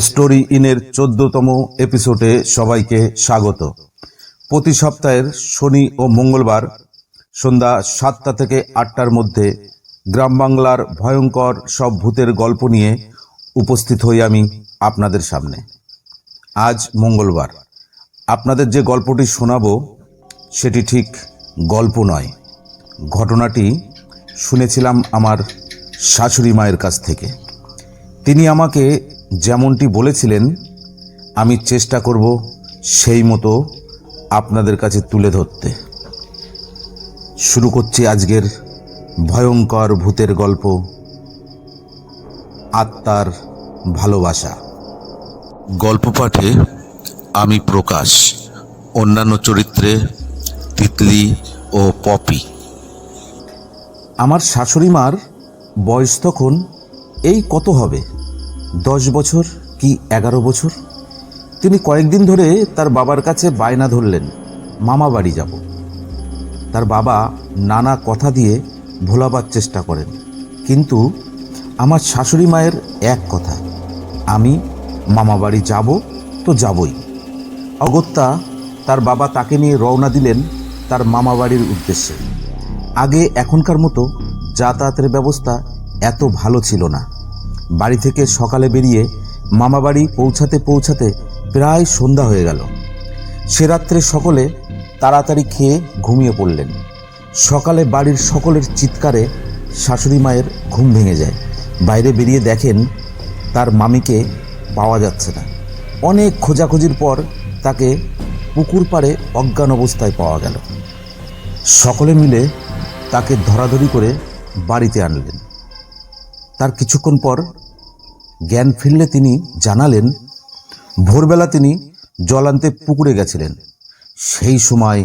Story ইনের চোদ্দতম এপিসোডে সবাইকে স্বাগত। প্রতি সপ্তাহের শনি ও মঙ্গলবার সন্ধ্যা সাতটা থেকে আটটার মধ্যে গ্রাম বাংলার ভয়ঙ্কর সব ভূতের গল্প নিয়ে উপস্থিত হই আমি আপনাদের সামনে। আজ মঙ্গলবার। আপনাদের যে গল্পটি শোনাব, সেটি ঠিক গল্প নয়। ঘটনাটি শুনেছিলাম আমার শাশুড়ি মায়ের কাছ থেকে। তিনি আমাকে যেমনটি বলেছিলেন আমি চেষ্টা করব সেই মতো আপনাদের কাছে তুলে ধরতে। শুরু করছি আজকের ভয়ঙ্কর ভূতের গল্প আত্মার ভালোবাসা। গল্প পাঠে আমি প্রকাশ অন্যান্য চরিত্রে তিতলি ও পপি। আমার শাশুড়ি মার বয়স তখন এই কত হবে? দশ বছর কি এগারো বছর? তিনি কয়েকদিন ধরে তার বাবার কাছে বায়না ধরলেন, মামা বাড়ি যাব। তার বাবা নানা কথা দিয়ে ভোলাবার চেষ্টা করেন। কিন্তু আমার শাশুড়ি মায়ের এক কথা, আমি মামা বাড়ি যাব তো যাবই। অগত্যা তার বাবা তাকে নিয়ে রওনা দিলেন তার মামা বাড়ির উদ্দেশ্যে। আগে এখনকার মতো যাতায়াতের ব্যবস্থা এত ভালো ছিল না। বাড়ি থেকে সকালে বেরিয়ে মামা বাড়ি পৌঁছাতে পৌঁছাতে প্রায় সন্ধ্যা হয়ে গেল। সে রাত্রে সকলে তাড়াতাড়ি খেয়ে ঘুমিয়ে পড়লেন। সকালে বাড়ির সকলের চিৎকারে শাশুড়ি মায়ের ঘুম ভেঙে যায়। বাইরে বেরিয়ে দেখেন তার মামিকে পাওয়া যাচ্ছে না। অনেক খোঁজাখুঁজির পর তাকে পুকুর পাড়ে অজ্ঞান অবস্থায় পাওয়া গেল। সকলে মিলে তাকে ধরাধরি করে বাড়িতে আনলেন। তার কিছুক্ষণ পর জ্ঞান ফিরলে তিনি জানালেন, ভোরবেলা তিনি জল আনতে পুকুরে গেছিলেন। সেই সময়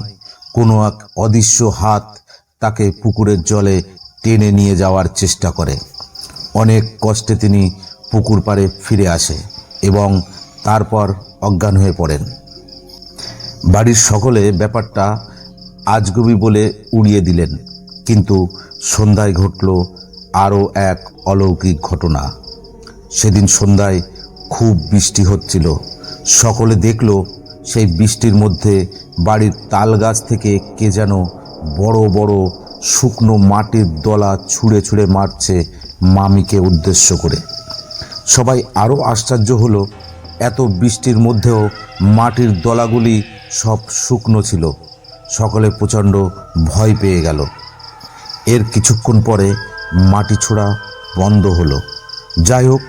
কোনো এক অদৃশ্য হাত তাকে পুকুরের জলে টেনে নিয়ে যাওয়ার চেষ্টা করে। অনেক কষ্টে তিনি পুকুর পাড়ে ফিরে আসে এবং তারপর অজ্ঞান হয়ে পড়েন। বাড়ির সকলে ব্যাপারটা আজগবি বলে উড়িয়ে দিলেন, কিন্তু সন্ধ্যায় ঘটল আরও এক অলৌকিক ঘটনা। সেদিন সন্ধ্যায় খুব বৃষ্টি হচ্ছিল। সকলে দেখল সেই বৃষ্টির মধ্যে বাড়ির তাল গাছ থেকে কে যেন বড় বড় শুকনো মাটির দলা ছুঁড়ে ছুঁড়ে মারছে মামিকে উদ্দেশ্য করে। সবাই আরও আশ্চর্য হলো, এত বৃষ্টির মধ্যেও মাটির দলাগুলি সব শুকনো ছিল। সকলে প্রচণ্ড ভয় পেয়ে গেল। এর কিছুক্ষণ পরে মাটি ছোড়া বন্ধ হলো। যাই হোক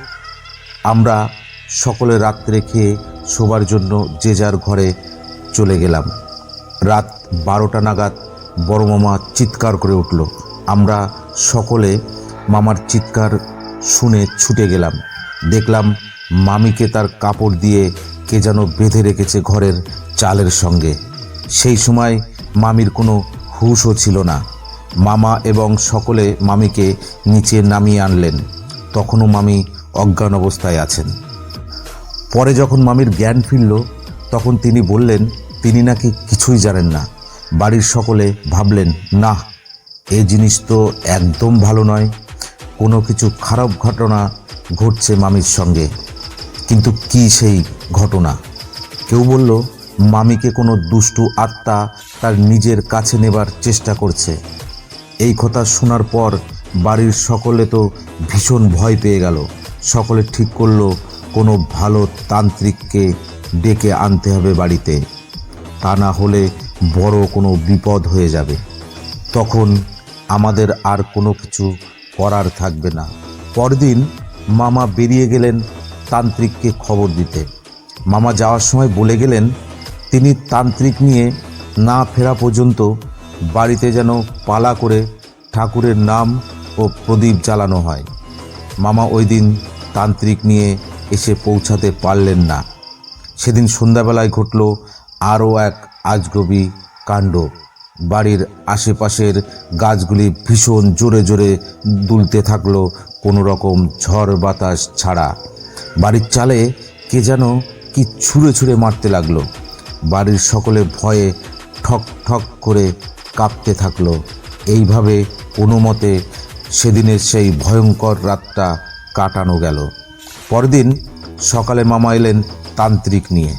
আমরা সকলে রাত্রে খেয়ে শোবার জন্য যে যার ঘরে চলে গেলাম। রাত বারোটা নাগাদ বড় মামা চিৎকার করে উঠল। আমরা সকলে মামার চিৎকার শুনে ছুটে গেলাম। দেখলাম মামিকে তার কাপড় দিয়ে কে যেন বেঁধে রেখেছে ঘরের চালের সঙ্গে। সেই সময় মামির কোনো হুশও ছিল না। মামা এবং সকলে মামিকে নিচে নামিয়ে আনলেন। তখনও মামি অজ্ঞান অবস্থায় আছেন। পরে যখন মামির জ্ঞান ফিরল, তখন তিনি বললেন, তিনি নাকি কিছুই জানেন না। বাড়ির সকলে ভাবলেন, না, এ জিনিস তো একদম ভালো নয়। কোনো কিছু খারাপ ঘটনা ঘটছে মামির সঙ্গে। কিন্তু কি সেই ঘটনা? কেউ বলল, মামিকে কোনো দুষ্টু আত্মা তার নিজের কাছে নেবার চেষ্টা করছে। এই কথা শোনার পর বাড়ির সকলে তো ভীষণ ভয় পেয়ে গেল। সকলে ঠিক করল, কোনো ভালো তান্ত্রিককে ডেকে আনতে হবে বাড়িতে। তা না হলে বড় কোনো বিপদ হয়ে যাবে। তখন আমাদের আর কোনো কিছু করার থাকবে না। পরদিন মামা বেরিয়ে গেলেন তান্ত্রিককে খবর দিতে। মামা যাওয়ার সময় বলে গেলেন, তিনি তান্ত্রিক নিয়ে না ফেরা পর্যন্ত বাড়িতে যেন পালা করে ঠাকুরের নাম ও প্রদীপ জ্বালানো হয়। মামা ওই দিন তান্ত্রিক নিয়ে এসে পৌঁছাতে পারলেন না। সেদিন সন্ধ্যাবেলায় ঘটল আরও এক আজগবি কাণ্ড। বাড়ির আশেপাশের গাছগুলি ভীষণ জোরে জোরে দুলতে থাকল কোনো রকম ঝড় বাতাস ছাড়া। বাড়ির চালে কে যেন কি ছুঁড়ে ছুঁড়ে মারতে লাগল। বাড়ির সকলে ভয়ে ঠক ঠক করে কাঁপতে থাকল। এইভাবে কোনো মতে সেদিনের সেই ভয়ঙ্কর রাতটা কাটানো গেল। পরদিন সকালে মামা এলেন তান্ত্রিক নিয়ে।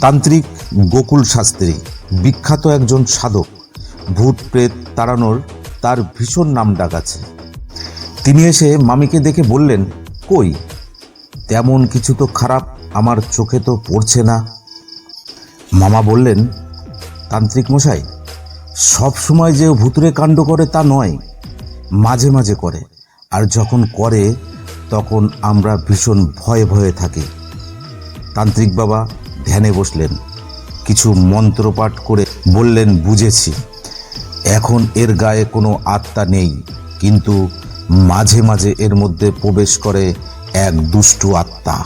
তান্ত্রিক গোকুল শাস্ত্রী, বিখ্যাত একজন সাধক, ভূত প্রেত তাড়ানোর তার ভীষণ নাম ডাক আছে। তিনি এসে মামিকে দেখে বললেন, কই, তেমন কিছু তো খারাপ আমার চোখে তো পড়ছে না? মামা বললেন, তান্ত্রিক মশাই সব সময় যে ভুতুরে কাণ্ড করে তা নয়, মাঝে মাঝে করে। আর যখন করে, তখন আমরা ভীষণ ভয়ে ভয়ে থাকি। তান্ত্রিক বাবা ধ্যানে বসলেন, কিছু মন্ত্রপাঠ করে বললেন, বুঝেছি। এখন এর গায়ে কোনো আত্মা নেই, কিন্তু মাঝে মাঝে এর মধ্যে প্রবেশ করে এক দুষ্টু আত্মা।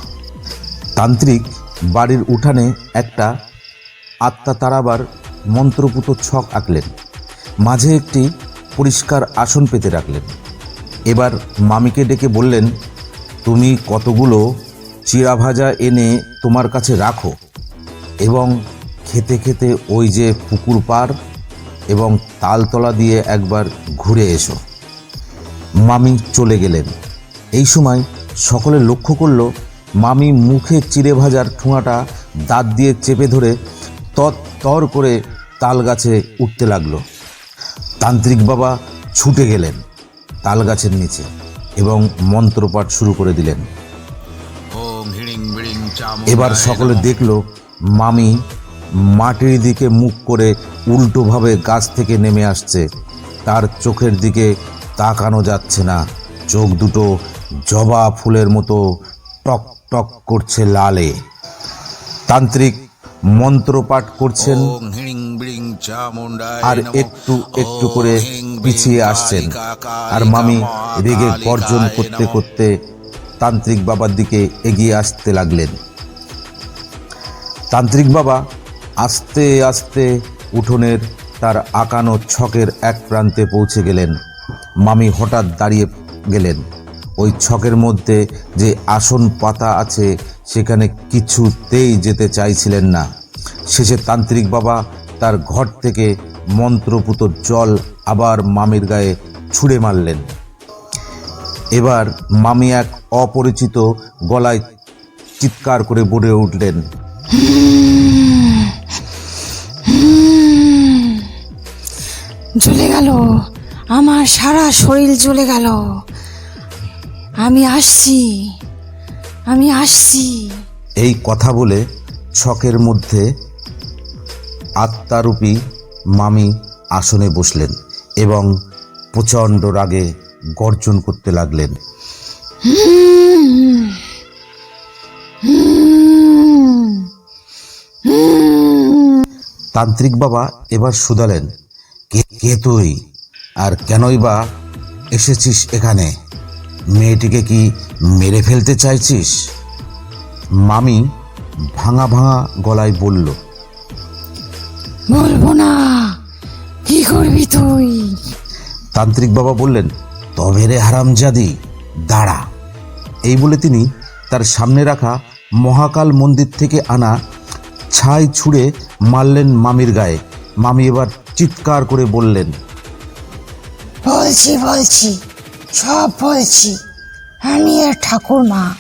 তান্ত্রিক বাড়ির উঠানে একটা আত্মা তারাবার মন্ত্রপুত ছক আঁকলেন। মাঝে একটি পরিষ্কার আসন পেতে রাখলেন। এবার মামিকে ডেকে বললেন, তুমি কতগুলো চিড়া ভাজা এনে তোমার কাছে রাখো এবং খেতে খেতে ওই যে পুকুর পার এবং তালতলা দিয়ে একবার ঘুরে এসো। মামি চলে গেলেন। এই সময় সকলে লক্ষ্য করল, মামি মুখে চিড়ে ভাজার ঠোঁয়াটা দাঁত দিয়ে চেপে ধরে তর করে তাল গাছে উঠতে লাগল। তান্ত্রিক বাবা ছুটে গেলেন তাল গাছের নিচে এবং মন্ত্রপাঠ শুরু করে দিলেন। এবার সকলে দেখল মামি মাটির দিকে মুখ করে উল্টোভাবে গাছ থেকে নেমে আসছে। তার চোখের দিকে তাকানো যাচ্ছে না। চোখ দুটো জবা ফুলের মতো টক টক করছে লালে। তান্ত্রিক মন্ত্রপাঠ করছেন। আর একটু একটু করে পিছিয়ে আসছেন। আর মামি রেগে গর্জন করতে করতে তান্ত্রিক বাবার দিকে এগিয়ে আসতে লাগলেন। তান্ত্রিক বাবা আস্তে আস্তে উঠোনের তার আঁকানো ছকের এক প্রান্তে পৌঁছে গেলেন। মামি হঠাৎ দাঁড়িয়ে গেলেন। ওই ছকের মধ্যে যে আসন পাতা আছে সেখানে কিছুতেই যেতে চাইছিলেন না। শেষে তান্ত্রিক বাবা তার ঘর থেকে মন্ত্রপুত জল আবার মামির গায়ে ছুঁড়ে মারলেন। এবার মামি এক অপরিচিত গলায় চিৎকার করে বলে উঠলেন জ্বলে গেল। আমার সারা শরীর জ্বলে গেল। আমি আসছি। আমি আসছি। এই কথা বলে ছকের মধ্যে আত্মারূপী মামি আসনে বসলেন এবং প্রচণ্ড রাগে গর্জন করতে লাগলেন। তান্ত্রিক বাবা এবার শুধালেন, কে কে তুই? আর কেনই বা এসেছিস এখানে? মেয়েটিকে কি মেরে ফেলতে চাইছিস? মামি ভাঙা ভাঙা গলায় বলল বলব না। কি করবি তুই? তান্ত্রিক বাবা বললেন তবে রে হারামজাদি দাঁড়া। এই বলে তিনি তার সামনে রাখা মহাকাল মন্দির থেকে আনা ছাই ছুঁড়ে মারলেন মামির গায়ে। মামি এবার চিৎকার করে বললেন বলছি বলছি সব বলছি। আমি এর ঠাকুরমা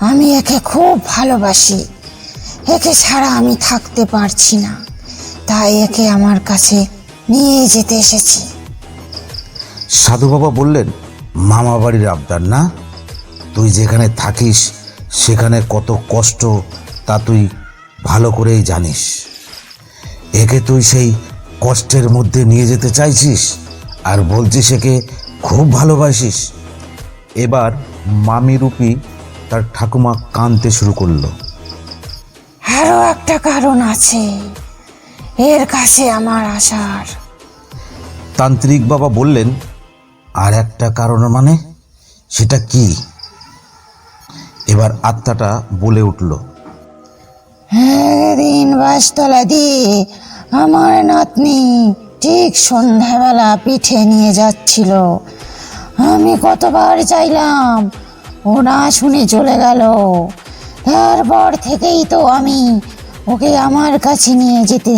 আমি একে খুব ভালোবাসি। একে ছাড়া আমি থাকতে পারছি না। তাই একে আমার কাছে নিয়ে যেতে এসেছি। সাধু বাবা বললেন মামা বাড়ির আবদার না? তুই যেখানে থাকিস সেখানে কত কষ্ট তা তুই ভালো করেই জানিস। একে তুই সেই কষ্টের মধ্যে নিয়ে যেতে চাইছিস আর বলছিস একে খুব ভালোবাসিস। এবার মামি রূপী তার ঠাকুমা কাঁদতে শুরু করল। আরও একটা কারণ আছে। এর কাছে আমার আসার তান্ত্রিক বাবা বললেন আর একটা কারণ মানে সেটা কি? এবার আত্মাটা বলে উঠল দিন বাসতলা দিয়ে আমার নাতনি ঠিক সন্ধ্যাবেলা পিঠে নিয়ে যাচ্ছিল। আমি কতবার চাইলাম ও না শুনে চলে গেল। তারপর থেকেই তো আমি ওকে আমার কাছে নিয়ে যেতে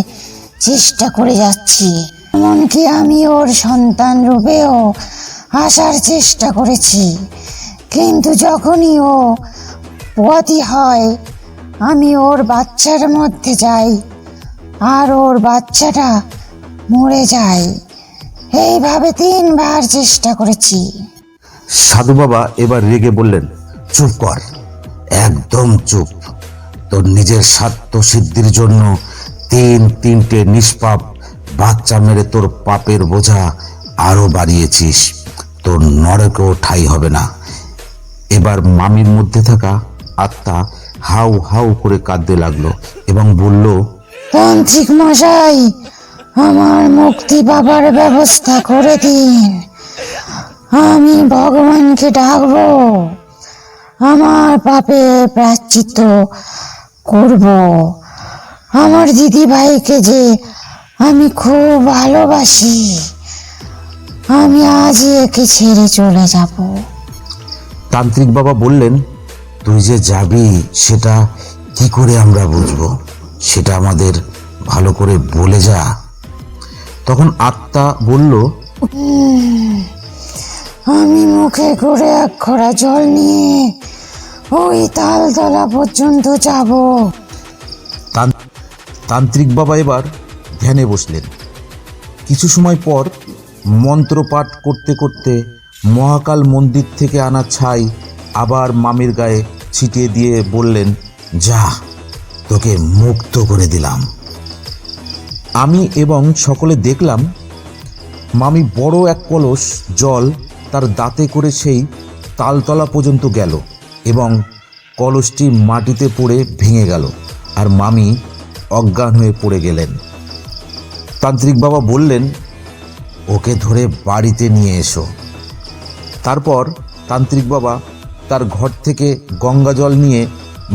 চেষ্টা করে যাচ্ছি। এমনকি আমি ওর সন্তান রূপেও আসার চেষ্টা করেছি। কিন্তু যখনই ও পোয়াতি হয়, আমি ওর বাচ্চার মধ্যে যাই আর ওর বাচ্চাটা মরে যায়। এইভাবে তিনবার চেষ্টা করেছি। সাধু বাবা এবার রেগে বললেন, চুপ কর, একদম চুপ। তোর নিজের স্বার্থ সিদ্ধির জন্য তিন তিনটে নিষ্পাপ বাচ্চা মেরে তোর পাপের বোঝা আরও বাড়িয়েছিস। তোর নরকেও ঠাই হবে না। এবার মামির মধ্যে থাকা আত্মা হাউ হাউ করে কাঁদতে লাগল এবং বলল তান্ত্রিক মশাই, আমার মুক্তি পাবার ব্যবস্থা করে দিন। আমি ভগবানকে ডাকবো। আমার পাপে প্রাশ্চিত্য করব। আমার দিদি ভাইকে যে আমি খুব ভালোবাসি আমি আজই একে ছেড়ে চলে যাব। তান্ত্রিক বাবা বললেন তুই যে যাবি সেটা কি করে আমরা বুঝব? সেটা আমাদের ভালো করে বলে যা। তখন আত্মা বলল আমি মুখে করে এক খরা জল নিয়ে ওই তালতলা পর্যন্ত যাব। তান্ত্রিক বাবা এবার ধ্যানে বসলেন। কিছু সময় পর মন্ত্রপাঠ করতে করতে মহাকাল মন্দির থেকে আনা ছাই আবার মামির গায়ে ছিটিয়ে দিয়ে বললেন, যা, তোকে মুক্ত করে দিলাম। আমি এবং সকলে দেখলাম, মামি বড় এক কলস জল তার দাঁতে করে সেই তালতলা পর্যন্ত গেল এবং কলসটি মাটিতে পড়ে ভেঙে গেল। আর মামি অজ্ঞান হয়ে পড়ে গেলেন। তান্ত্রিক বাবা বললেন, ওকে ধরে বাড়িতে নিয়ে এসো। তারপর তান্ত্রিক বাবা তার ঘর থেকে গঙ্গা জল নিয়ে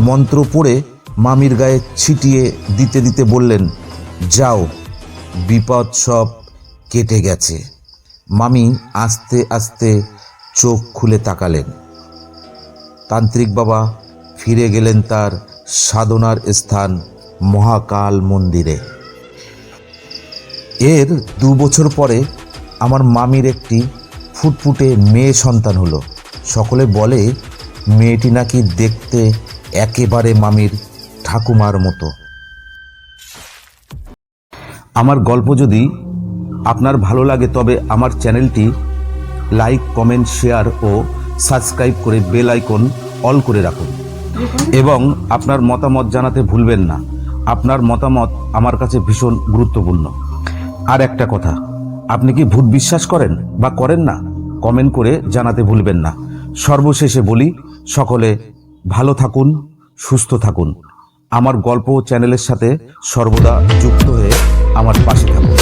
মন্ত্র পড়ে মামির গায়ে ছিটিয়ে দিতে দিতে বললেন, যাও, বিপদ সব কেটে গেছে। মামি আস্তে আস্তে চোখ খুলে তাকালেন। তান্ত্রিক বাবা ফিরে গেলেন তার সাধনার স্থান মহাকাল মন্দিরে। এর দু বছর পরে আমার মামির একটি ফুটফুটে মেয়ে সন্তান হলো। সকলে বলে, মেয়েটি নাকি দেখতে একেবারে মামির ঠাকুমার মতো। আমার গল্প যদি আপনার ভালো লাগে, তবে আমার চ্যানেলটি লাইক, কমেন্ট, শেয়ার ও সাবস্ক্রাইব করে বেল আইকন অল করে রাখুন। এবং আপনার মতামত জানাতে ভুলবেন না। আপনার মতামত আমার কাছে ভীষণ গুরুত্বপূর্ণ। আর একটা কথা, আপনি কি ভূত বিশ্বাস করেন বা করেন না? কমেন্ট করে জানাতে ভুলবেন না। সর্বশেষে বলি, সকলে ভালো থাকুন, সুস্থ থাকুন। আমার গল্প চ্যানেলের সাথে সর্বদা যুক্ত হয়ে আমার পাশে থাকুন।